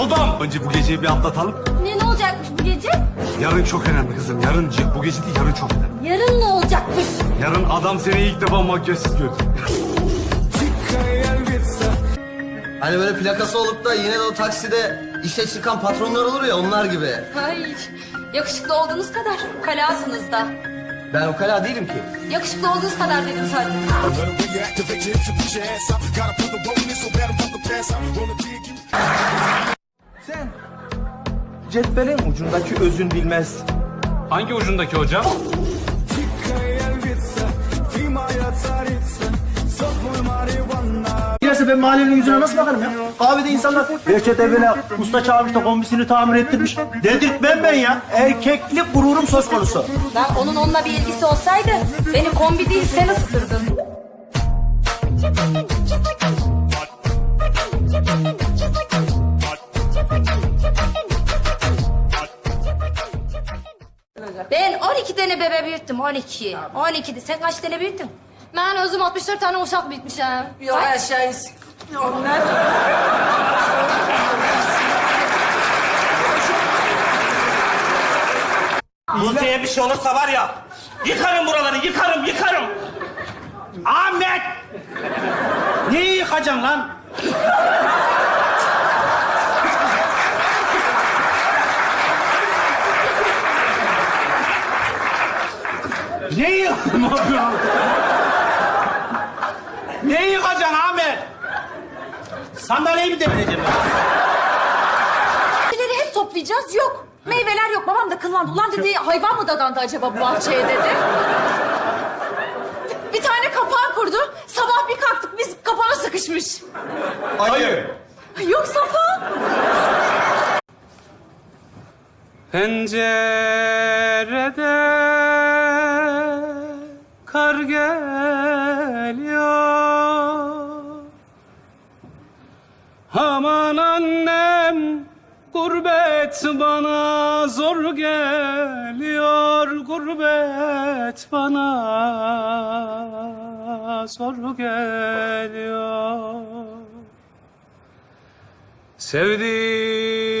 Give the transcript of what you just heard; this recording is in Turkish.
odam. Önce bu geceyi bir atlatalım. Ne ne olacakmış bu gece? Yarın çok önemli kızım. Yarın bu gece değil yarın çok önemli. Yarın ne olacakmış? Yarın adam seni ilk defa makyajsız gördü. Hani böyle plakası olup da yine de o takside işe çıkan patronlar olur ya onlar gibi. Ay yakışıklı olduğunuz kadar kalasınız da. Ben o kala değilim ki. Yakışıklı olduğunuz kadar dedim zaten. Cetvelin ucundaki özün bilmez. Hangi ucundaki hocam? Girerse ben mahallenin yüzüne nasıl bakarım ya? Kahvede insanlar reçete böyle usta çağırmış da kombisini tamir ettirmiş. Dedirtmem ben ya. Erkeklik gururum söz konusu. Lan onun onunla bir ilgisi olsaydı beni kombi değil sen ısıtırdın. 12 tane bebe büyüttüm 12. 12'di. Sen kaç tane büyüttün? Ben özüm 64 tane uşak bitmişim. Yok aşağı Buse'ye bir şey olursa var ya, yıkarım buraları, yıkarım, yıkarım. Ahmet! Neyi yıkacaksın lan? Neyi yıkacaksın? Neyi yıkacaksın Ahmet? Sandalyeyi mi devireceğim? Meyveleri hep toplayacağız. Yok. Meyveler yok. Babam da kıllandı. Ulan dedi hayvan mı dadandı acaba bu bahçeye dedi. Bir tane kapağı kurdu. Sabah bir kalktık biz kapağa sıkışmış. Hayır. Yok Safa. Pencerede kar geliyor. Aman annem gurbet bana zor geliyor. Gurbet bana zor geliyor. Sevdiğim